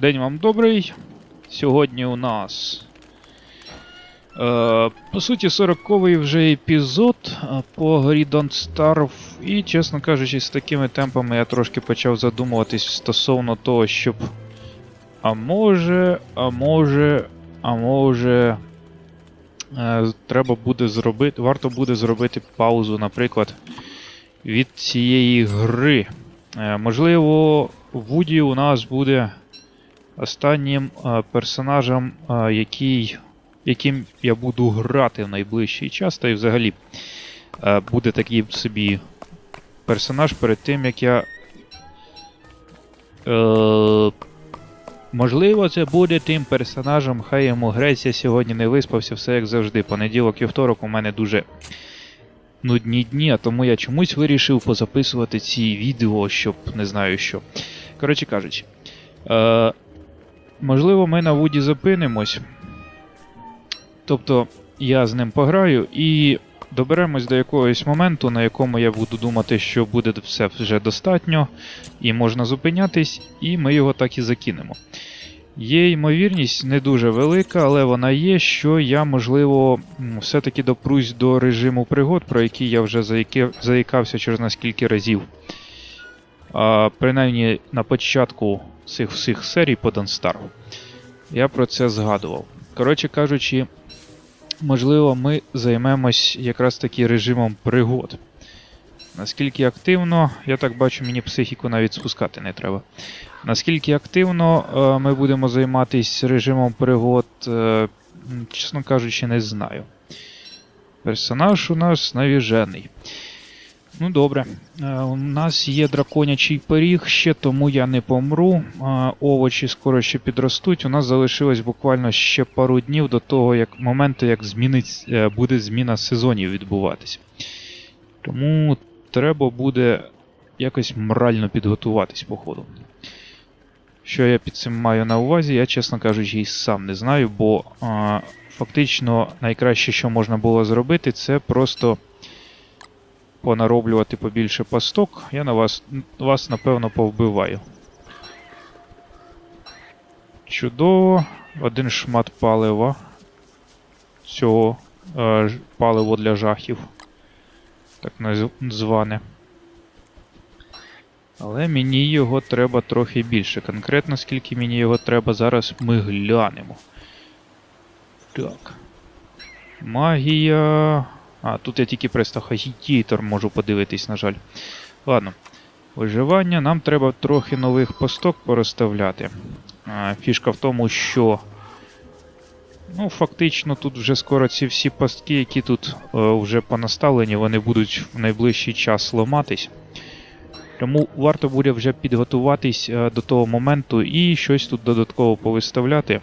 День вам добрий. Сьогодні у нас. Е, по суті, 40-й вже епізод по горі Don't Starve. І, чесно кажучи, з такими темпами я трошки почав задумуватись стосовно того, щоб. А може, а може, а може. Е, треба буде зробити. Варто буде зробити паузу, наприклад, від цієї гри. Е, можливо, Вуді у нас буде останнім е, персонажем, е, який, яким я буду грати в найближчий час, та й взагалі е, буде такий собі персонаж перед тим, як я. Е, можливо, це буде тим персонажем, хай йому Греція сьогодні не виспався, все як завжди. Понеділок і второк у мене дуже нудні дні, а тому я чомусь вирішив позаписувати ці відео, щоб не знаю що. Коротше кажучи, е, можливо, ми на Вуді зупинимось. Тобто я з ним пограю і доберемось до якогось моменту, на якому я буду думати, що буде все вже достатньо, і можна зупинятись, і ми його так і закинемо. Є ймовірність не дуже велика, але вона є, що я, можливо, все-таки допрусь до режиму пригод, про який я вже заяки- заїкався через наскільки разів. А, принаймні на початку цих всіх серій по Starve. Я про це згадував. Коротше кажучи, можливо, ми займемось якраз таки режимом пригод. Наскільки активно, я так бачу, мені психіку навіть спускати не треба. Наскільки активно е, ми будемо займатися режимом пригод, е, чесно кажучи, не знаю. Персонаж у нас навіжений. Ну добре. Е, у нас є драконячий пиріг ще, тому я не помру. Е, овочі скоро ще підростуть. У нас залишилось буквально ще пару днів до того, як моменту, як змінить, е, буде зміна сезонів відбуватись. Тому треба буде якось морально підготуватись, походу. Що я під цим маю на увазі, я, чесно кажучи, і сам не знаю, бо а, фактично найкраще, що можна було зробити, це просто понароблювати побільше пасток. Я на вас, вас напевно, повбиваю. Чудово. Один шмат палива. Цього е, паливо для жахів. Так зване. Але мені його треба трохи більше. Конкретно скільки мені його треба, зараз ми глянемо. Так. Магія. А, тут я тільки престахагітітор можу подивитись, на жаль. Ладно. Виживання. Нам треба трохи нових посток порозставляти. А, фішка в тому, що. Ну, фактично, тут вже скоро ці всі пастки, які тут е, вже понаставлені, вони будуть в найближчий час ламатись. Тому варто буде вже підготуватись е, до того моменту і щось тут додатково повиставляти,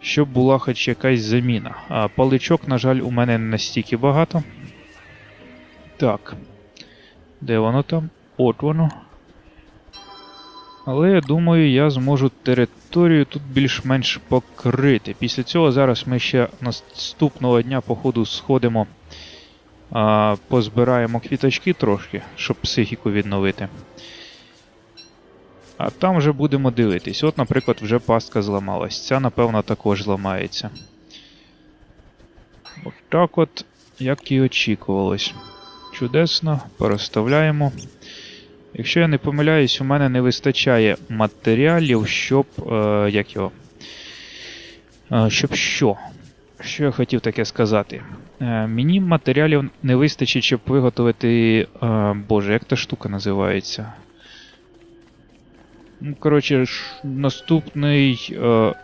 щоб була хоч якась заміна. А паличок, на жаль, у мене не настільки багато. Так. Де воно там? От воно. Але я думаю, я зможу територію тут більш-менш покрити. Після цього зараз ми ще наступного дня, походу, сходимо. А, позбираємо квіточки трошки, щоб психіку відновити. А там вже будемо дивитись. От, наприклад, вже пастка зламалась. Ця, напевно, також зламається. От так от, як і очікувалось. Чудесно, переставляємо. Якщо я не помиляюсь, у мене не вистачає матеріалів, щоб. Е, як його? Е, щоб що? Що я хотів таке сказати? Е, мені матеріалів не вистачить, щоб виготовити. Е, Боже, як та штука називається? Ну, коротше, наступний е,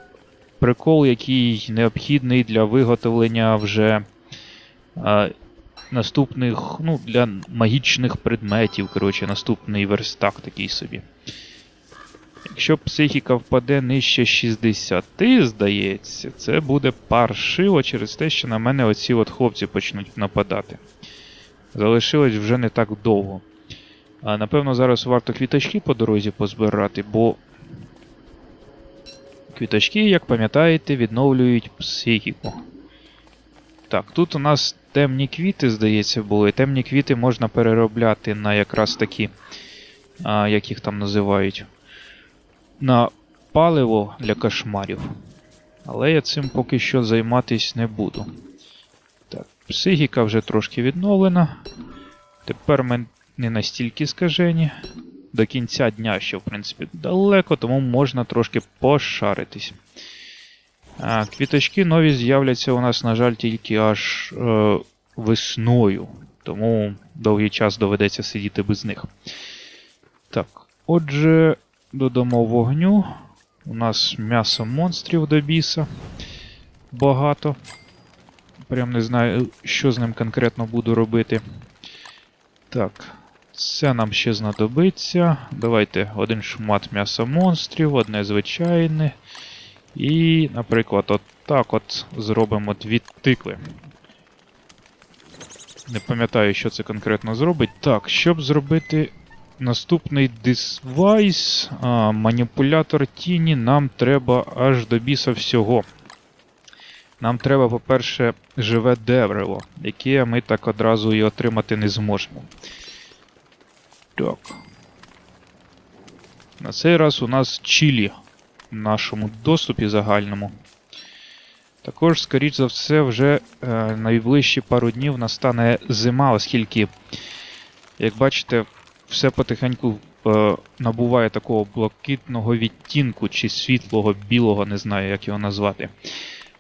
прикол, який необхідний для виготовлення вже е, наступних, ну, для магічних предметів. Коротше, наступний верстак такий собі. Якщо психіка впаде нижче 60, здається, це буде паршиво через те, що на мене оці от хлопці почнуть нападати. Залишилось вже не так довго. А напевно, зараз варто квіточки по дорозі позбирати, бо квіточки, як пам'ятаєте, відновлюють психіку. Так, тут у нас темні квіти, здається, були. Темні квіти можна переробляти на якраз такі, а, як їх там називають. на паливо для кошмарів. Але я цим поки що займатись не буду. Так, психіка вже трошки відновлена. Тепер ми не настільки скажені. До кінця дня ще, в принципі, далеко, тому можна трошки пошаритись. А, квіточки нові з'являться у нас, на жаль, тільки аж е, весною. Тому довгий час доведеться сидіти без них. Так, отже, додамо вогню. У нас м'ясо монстрів до біса. Багато. Прям не знаю, що з ним конкретно буду робити. Так, це нам ще знадобиться. Давайте один шмат м'яса монстрів, одне звичайне. І, наприклад, от так от зробимо дві тикви. Не пам'ятаю, що це конкретно зробить. Так, щоб зробити наступний девайс, а, маніпулятор тіні, нам треба аж до біса всього. Нам треба, по-перше, живе дерево, яке ми так одразу і отримати не зможемо. Так. На цей раз у нас чилі в нашому доступі загальному. Також, скоріш за все, вже е, найближчі пару днів настане зима, оскільки, як бачите, все потихеньку е, набуває такого блакитного відтінку чи світлого білого, не знаю, як його назвати.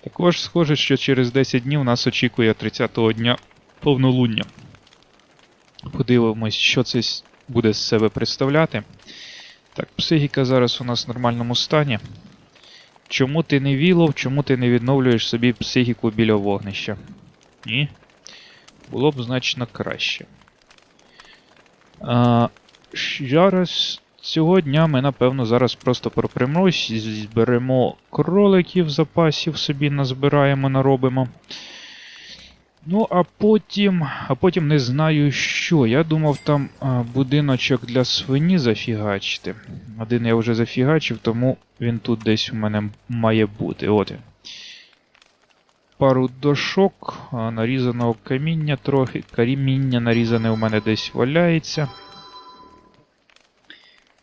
Також схоже, що через 10 днів нас очікує 30-го дня повнолуння. Подивимось, що це буде з себе представляти. Так, психіка зараз у нас в нормальному стані. Чому ти не вілов, чому ти не відновлюєш собі психіку біля вогнища? Ні? Було б значно краще. А, зараз цього дня ми, напевно, зараз просто пропрямусь, зберемо кроликів запасів собі назбираємо, наробимо. Ну, а потім. А потім не знаю що. Я думав там будиночок для свині зафігачити. Один я вже зафігачив, тому він тут десь у мене має бути. От. Пару дошок, нарізаного каміння трохи. Каміння нарізане у мене десь валяється.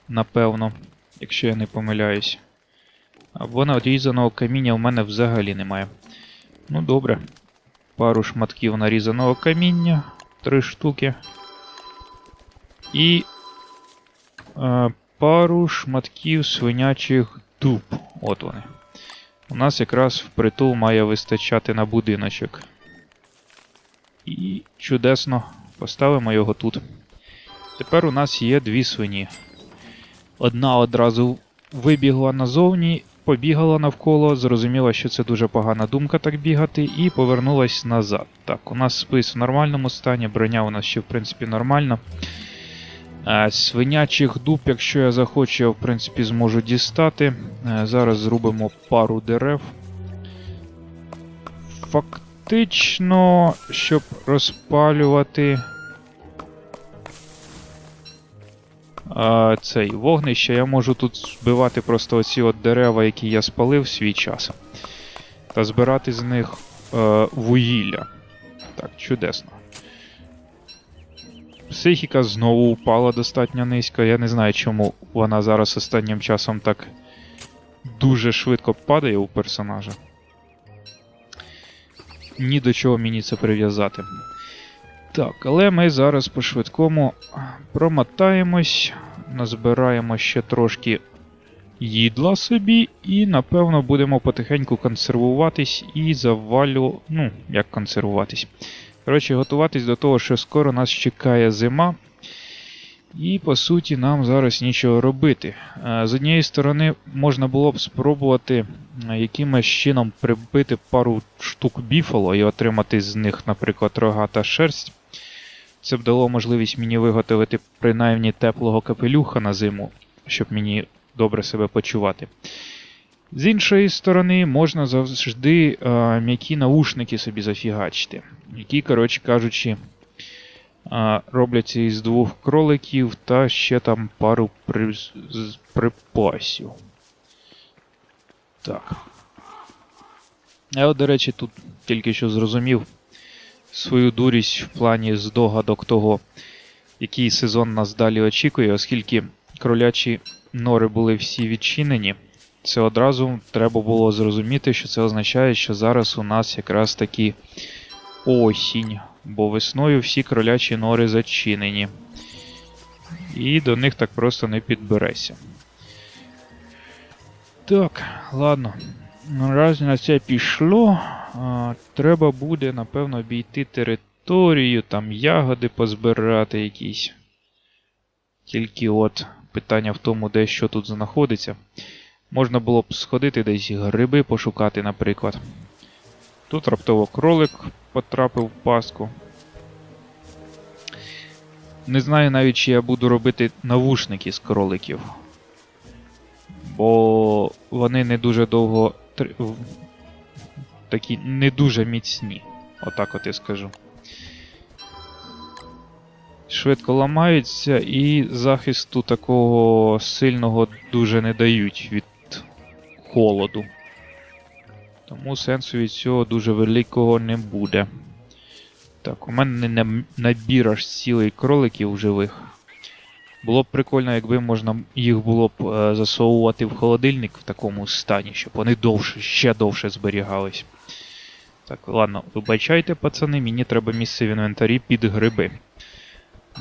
Напевно, якщо я не помиляюсь. Або нарізаного каміння у мене взагалі немає. Ну, добре. Пару шматків нарізаного каміння. Три штуки. І е, пару шматків свинячих дуб. От вони. У нас якраз впритул має вистачати на будиночок. І чудесно поставимо його тут. Тепер у нас є дві свині. Одна одразу вибігла назовні, побігала навколо, зрозуміла, що це дуже погана думка так бігати, і повернулась назад. Так, у нас спис в нормальному стані, броня у нас ще в принципі нормальна. Свинячих дуб, якщо я захочу, я в принципі зможу дістати. Е, Зараз зробимо пару дерев. Фактично, щоб розпалювати. А, цей вогнище, я можу тут збивати просто оці от дерева, які я спалив свій час. Та збирати з них е, вугілля. Так, чудесно. Психіка знову упала достатньо низько. Я не знаю, чому вона зараз останнім часом так дуже швидко падає у персонажа. Ні до чого мені це прив'язати. Так, але ми зараз по швидкому промотаємось, назбираємо ще трошки їдла собі, і напевно будемо потихеньку консервуватись і завалю. Ну, як консервуватись. Коротше, готуватись до того, що скоро нас чекає зима. І по суті нам зараз нічого робити. Е, З однієї сторони, можна було б спробувати е, якимось чином прибити пару штук біфало і отримати з них, наприклад, рога та шерсть. Це б дало можливість мені виготовити принаймні теплого капелюха на зиму, щоб мені добре себе почувати. З іншої сторони, можна завжди е, м'які наушники собі зафігачити, які, коротше кажучи, е, робляться із двох кроликів та ще там пару при... припасів. Так. Я, до речі, тут тільки що зрозумів свою дурість в плані здогадок того, який сезон нас далі очікує, оскільки кролячі нори були всі відчинені, це одразу треба було зрозуміти, що це означає, що зараз у нас якраз таки осінь, бо весною всі кролячі нори зачинені. І до них так просто не підберешся. Так, ладно. Наразі на це пішло. Треба буде, напевно, обійти територію, там ягоди позбирати якісь. Тільки от питання в тому, де що тут знаходиться. Можна було б сходити десь гриби пошукати, наприклад. Тут раптово кролик потрапив в паску. Не знаю навіть, чи я буду робити навушники з кроликів. Бо вони не дуже довго. Такі не дуже міцні. Отак от я скажу. Швидко ламаються і захисту такого сильного дуже не дають від холоду. Тому сенсу від цього дуже великого не буде. Так, у мене не набір аж цілий кроликів живих. Було б прикольно, якби можна їх було б е, засовувати в холодильник в такому стані, щоб вони довше, ще довше зберігались. Так, ладно, вибачайте, пацани, мені треба місце в інвентарі під гриби.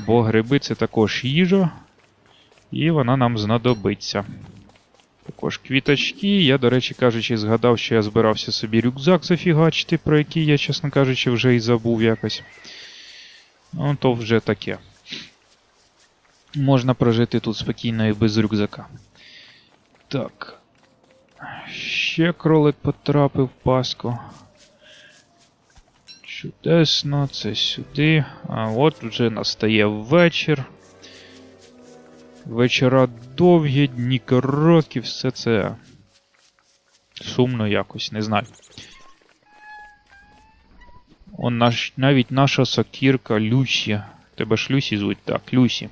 Бо гриби це також їжа, і вона нам знадобиться. Також квіточки. Я, до речі кажучи, згадав, що я збирався собі рюкзак зафігачити, про який я, чесно кажучи, вже і забув якось. Ну, то вже таке. Можна прожити тут спокійно і без рюкзака. Так. Ще кролик потрапив в паску. Чудесно, це сюди. А от вже настає вечір. Вечора довгі, дні короткі, все це сумно якось, не знаю. Он наш, навіть наша сокірка Люсі. Тебе ж Люсі звуть? Так, Люсі.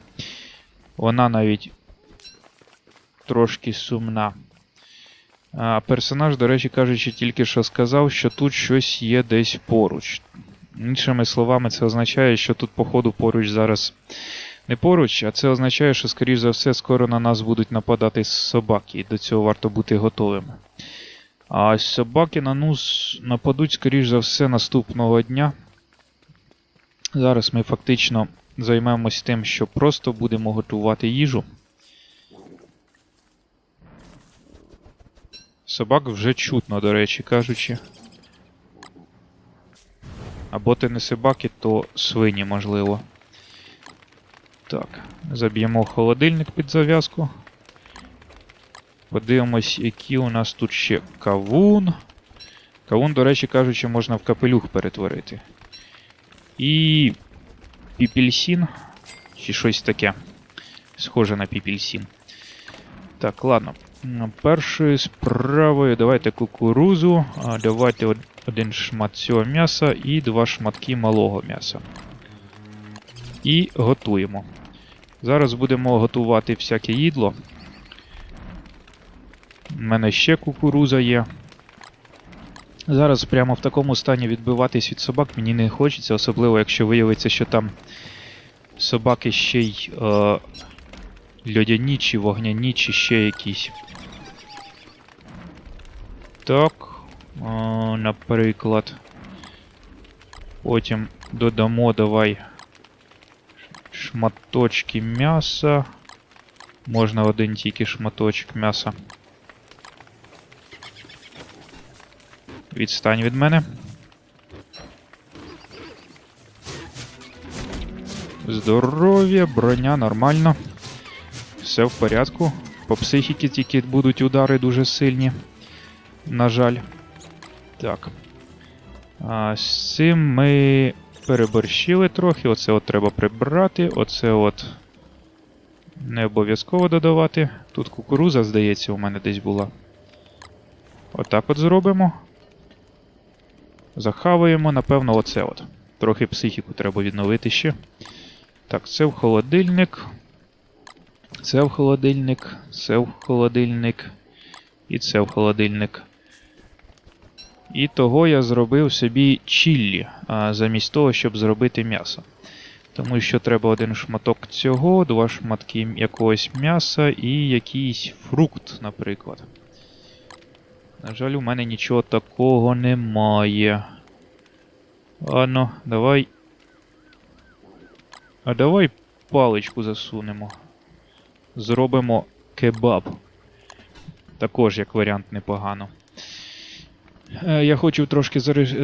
Вона навіть трошки сумна. Персонаж, до речі, кажучи, тільки що сказав, що тут щось є десь поруч. Іншими словами, це означає, що тут, походу, поруч зараз не поруч, а це означає, що, скоріш за все, скоро на нас будуть нападати собаки, і до цього варто бути готовими. А собаки на нас нападуть, скоріш за все, наступного дня. Зараз ми фактично займемось тим, що просто будемо готувати їжу. Собак вже чутно, до речі, кажучи. Або ти не собаки, то свині, можливо. Так, заб'ємо холодильник під зав'язку. Подивимось, які у нас тут ще кавун. Кавун, до речі, кажучи, можна в капелюх перетворити. І піпільсін. Чи щось таке. Схоже на піпільсін. Так, ладно. Першою справою давайте кукурузу. Давайте один шмат цього м'яса і два шматки малого м'яса. І готуємо. Зараз будемо готувати всяке їдло. У мене ще кукуруза є. Зараз прямо в такому стані відбиватись від собак мені не хочеться, особливо якщо виявиться, що там собаки ще й е, льодяні чи вогняні, чи ще якісь. Так. Е, наприклад. Потім додамо давай шматочки м'яса. Можна один тільки шматочок м'яса. Відстань від мене. Здоров'я, броня нормально. Все в порядку. По психіки тільки будуть удари дуже сильні. На жаль. Так. А, з цим ми переборщили трохи. Оце от треба прибрати. Оце от. Не обов'язково додавати. Тут кукуруза, здається, у мене десь була. Отак от зробимо. Захаваємо, напевно, оце от. Трохи психіку треба відновити ще. Так, це в холодильник. Це в холодильник, це в холодильник. І це в холодильник. І того я зробив собі чіллі, замість того, щоб зробити м'ясо. Тому що треба один шматок цього, два шматки якогось м'яса і якийсь фрукт, наприклад. На жаль, у мене нічого такого немає. Ладно, давай. А давай паличку засунемо. Зробимо кебаб. Також як варіант непогано. Е, Я хочу трошки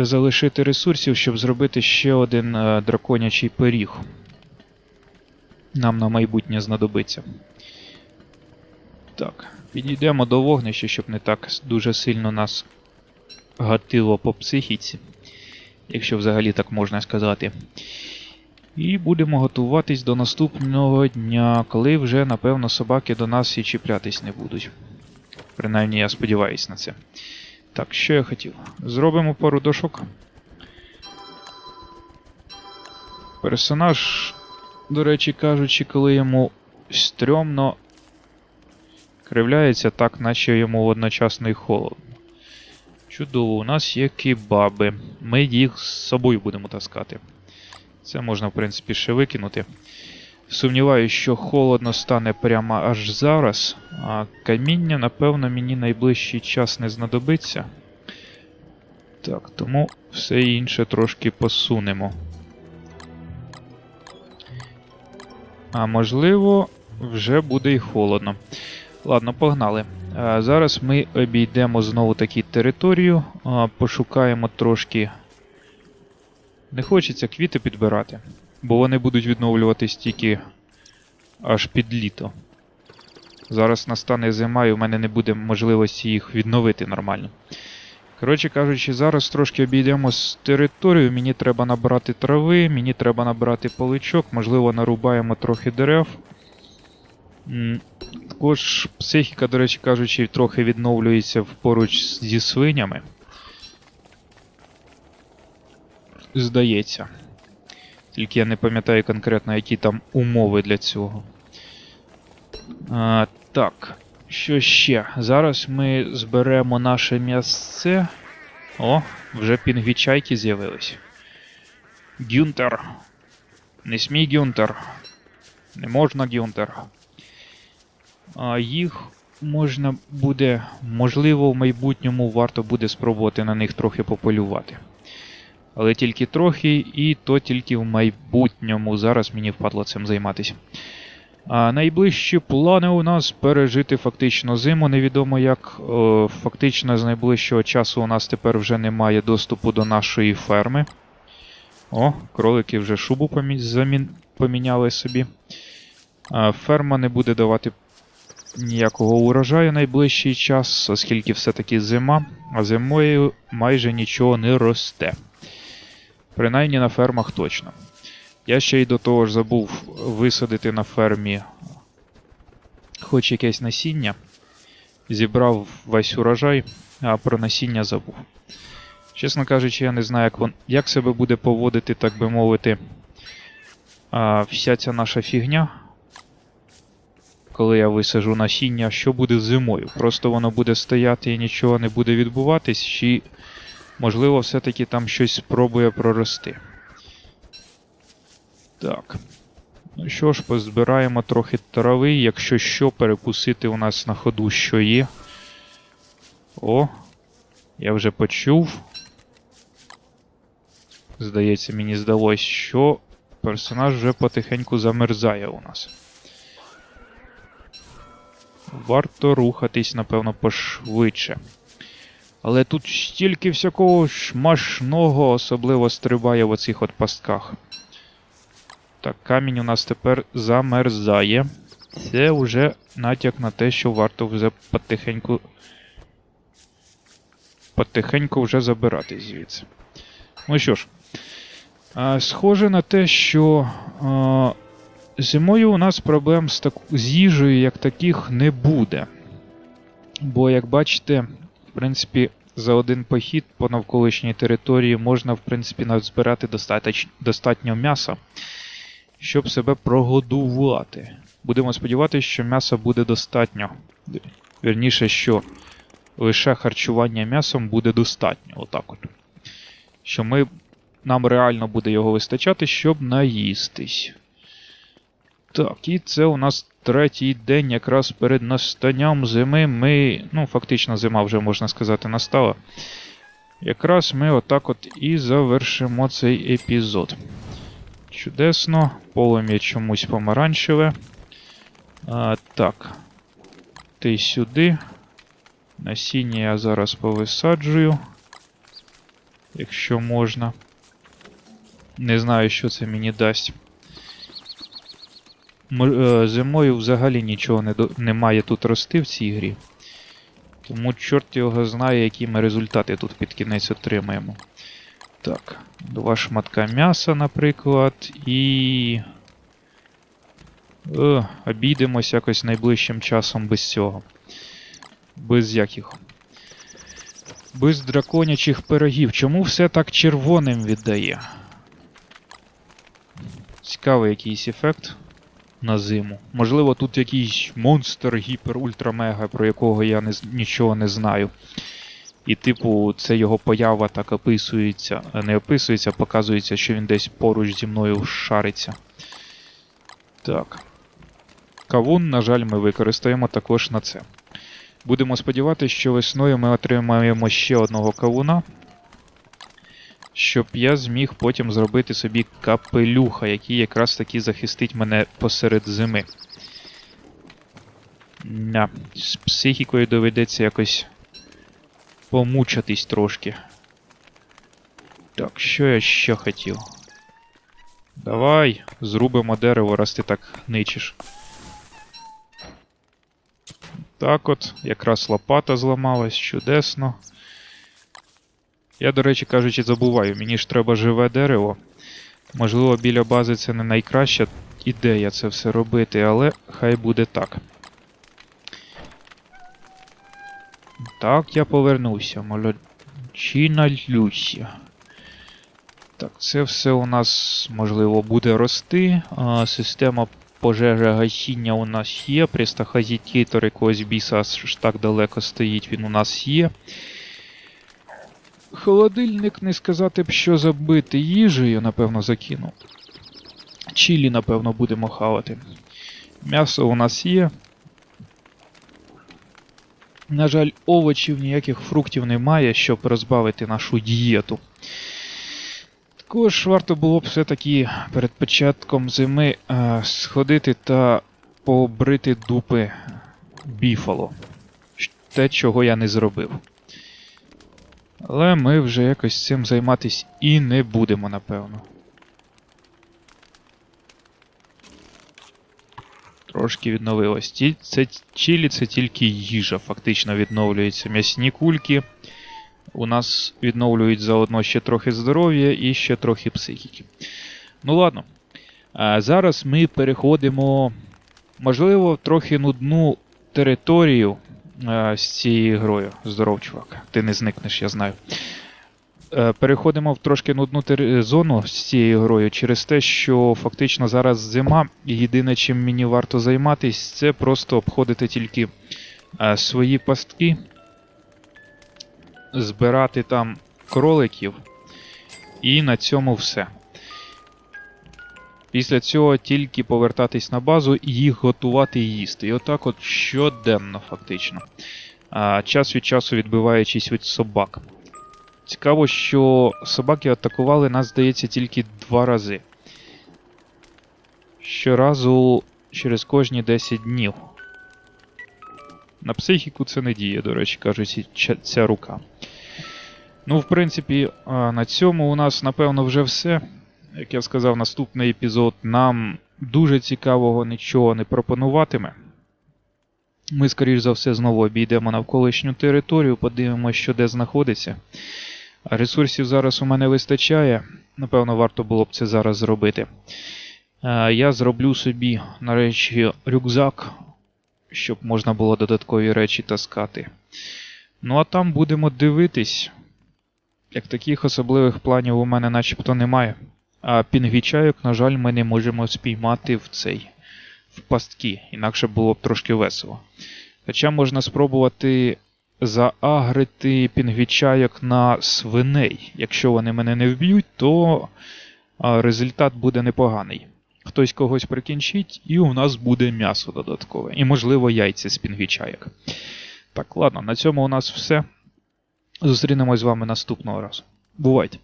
залишити ресурсів, щоб зробити ще один е, драконячий пиріг. Нам на майбутнє знадобиться. Так, підійдемо до вогнища, щоб не так дуже сильно нас гатило по психіці, якщо взагалі так можна сказати. І будемо готуватись до наступного дня, коли вже, напевно, собаки до нас і чіплятись не будуть. Принаймні, я сподіваюся на це. Так, що я хотів? Зробимо пару дошок. Персонаж, до речі кажучи, коли йому стрьомно кривляється так, наче йому одночасно і холодно. Чудово, у нас є кебаби. Ми їх з собою будемо таскати. Це можна, в принципі, ще викинути. Сумніваюся, що холодно стане прямо аж зараз, а каміння, напевно, мені найближчий час не знадобиться. Так, тому все інше трошки посунемо. А можливо, вже буде і холодно. Ладно, погнали. Зараз ми обійдемо знову таки територію, пошукаємо трошки. Не хочеться квіти підбирати, бо вони будуть відновлюватись тільки аж під літо. Зараз настане зима, і в мене не буде можливості їх відновити нормально. Коротше кажучи, зараз трошки обійдемо з територію. Мені треба набрати трави, мені треба набрати паличок, можливо, нарубаємо трохи дерев. Також психіка, до речі кажучи, трохи відновлюється поруч зі свинями. Здається. Тільки я не пам'ятаю конкретно, які там умови для цього. А, так, що ще? Зараз ми зберемо наше м'ясце. О, вже пінгвічайки з'явились. Гюнтер. Не смій Гюнтер. Не можна Гюнтер. А їх можна буде, можливо, в майбутньому варто буде спробувати на них трохи пополювати. Але тільки трохи, і то тільки в майбутньому. Зараз мені впадло цим займатися. А найближчі плани у нас пережити фактично зиму. Невідомо як. О, фактично з найближчого часу у нас тепер вже немає доступу до нашої ферми. О, кролики вже шубу помі... замін... поміняли собі. А, ферма не буде давати ніякого урожаю найближчий час, оскільки все-таки зима, а зимою майже нічого не росте. Принаймні на фермах точно. Я ще й до того ж забув висадити на фермі хоч якесь насіння. Зібрав весь урожай, а про насіння забув. Чесно кажучи, я не знаю, як, вон, як себе буде поводити, так би мовити, а, вся ця наша фігня. Коли я висажу насіння, що буде зимою? Просто воно буде стояти і нічого не буде відбуватись, чи можливо все-таки там щось спробує прорости. Так. Ну що ж, позбираємо трохи трави, якщо що, перекусити у нас на ходу що є. О, я вже почув. Здається, мені здалось, що персонаж вже потихеньку замерзає у нас. Варто рухатись, напевно, пошвидше. Але тут стільки всякого шмашного, особливо стрибає в оцих от пастках. Так, камінь у нас тепер замерзає. Це вже натяк на те, що варто вже потихеньку. Потихеньку вже забирати звідси. Ну що ж, а, схоже на те, що а, зимою у нас проблем з, так... з їжею як таких не буде. Бо, як бачите, принципі, за один похід по навколишній території можна, в принципі, назбирати достатньо, м'яса щоб себе прогодувати. Будемо сподіватися, що м'яса буде достатньо. Вірніше, що лише харчування м'ясом буде достатньо. Отак от. Що ми нам реально буде його вистачати, щоб наїстись. Так, і це у нас третій день, якраз перед настанням зими. Ми. Ну, фактично, зима вже можна сказати, настала. Якраз ми отак от і завершимо цей епізод. Чудесно, полум'я чомусь помаранчеве. А, Так. Ти сюди. Насіння я зараз повисаджую. Якщо можна. Не знаю, що це мені дасть. Е, Зимою взагалі нічого не до... немає тут рости в цій грі. Тому чорт його знає, які ми результати тут під кінець отримаємо. Так, два шматка м'яса, наприклад, і. Е, обійдемось якось найближчим часом без цього. Без яких. Без драконячих пирогів. Чому все так червоним віддає? Цікавий якийсь ефект на зиму. Можливо, тут якийсь монстр гіпер-ультра-мега, про якого я не, нічого не знаю. І, типу, це його поява так описується. Не описується, а показується, що він десь поруч зі мною шариться. Так. Кавун, на жаль, ми використаємо також на це. Будемо сподіватися, що весною ми отримаємо ще одного кавуна. Щоб я зміг потім зробити собі капелюха, який якраз таки захистить мене посеред зими. На, з психікою доведеться якось помучатись трошки. Так, що я ще хотів? Давай, зрубимо дерево, раз ти так ничиш. Так от, якраз лопата зламалась, чудесно. Я, до речі кажучи, забуваю, мені ж треба живе дерево. Можливо, біля бази це не найкраща ідея це все робити, але хай буде так. Так, я повернувся, молодчина Люсі. Так, це все у нас, можливо, буде рости. А, система пожежа гасіння у нас є. Пристахазітітор якогось біса аж так далеко стоїть, він у нас є. Холодильник не сказати б, що забити їжею, напевно, закину. Чілі, напевно, будемо хавати. М'ясо у нас є. На жаль, овочів ніяких фруктів немає, щоб розбавити нашу дієту. Також варто було б все-таки перед початком зими е, сходити та побрити дупи біфало. Те, чого я не зробив. Але ми вже якось цим займатись і не будемо, напевно. Трошки відновилось. Це чилі це тільки їжа, фактично відновлюються м'ясні кульки. У нас відновлюють заодно ще трохи здоров'я і ще трохи психіки. Ну ладно. А зараз ми переходимо, можливо, в трохи нудну територію е, з цією грою. Здоров, чувак. Ти не зникнеш, я знаю. Е, Переходимо в трошки нудну зону з цією грою через те, що фактично зараз зима, і єдине, чим мені варто займатись, це просто обходити тільки е, свої пастки, збирати там кроликів, і на цьому все. Після цього тільки повертатись на базу і їх готувати і їсти. І отак от щоденно, фактично. А, час від часу відбиваючись від собак. Цікаво, що собаки атакували нас, здається, тільки два рази. Щоразу через кожні 10 днів. На психіку це не діє, до речі, кажуть, ця- рука. Ну, в принципі, на цьому у нас, напевно, вже все. Як я сказав, наступний епізод нам дуже цікавого нічого не пропонуватиме. Ми, скоріш за все, знову обійдемо навколишню територію, подивимося, що де знаходиться. Ресурсів зараз у мене вистачає. Напевно, варто було б це зараз зробити. Е, Я зроблю собі, нарешті, рюкзак, щоб можна було додаткові речі таскати. Ну а там будемо дивитись. Як таких особливих планів у мене начебто немає. А пінгвічайок, на жаль, ми не можемо спіймати в цей в пастки, інакше було б трошки весело. Хоча можна спробувати заагрити пінгвічайок на свиней. Якщо вони мене не вб'ють, то результат буде непоганий. Хтось когось прикінчить, і у нас буде м'ясо додаткове. І, можливо, яйця з пінгвічайок. Так, ладно, на цьому у нас все. Зустрінемось з вами наступного разу. Бувайте!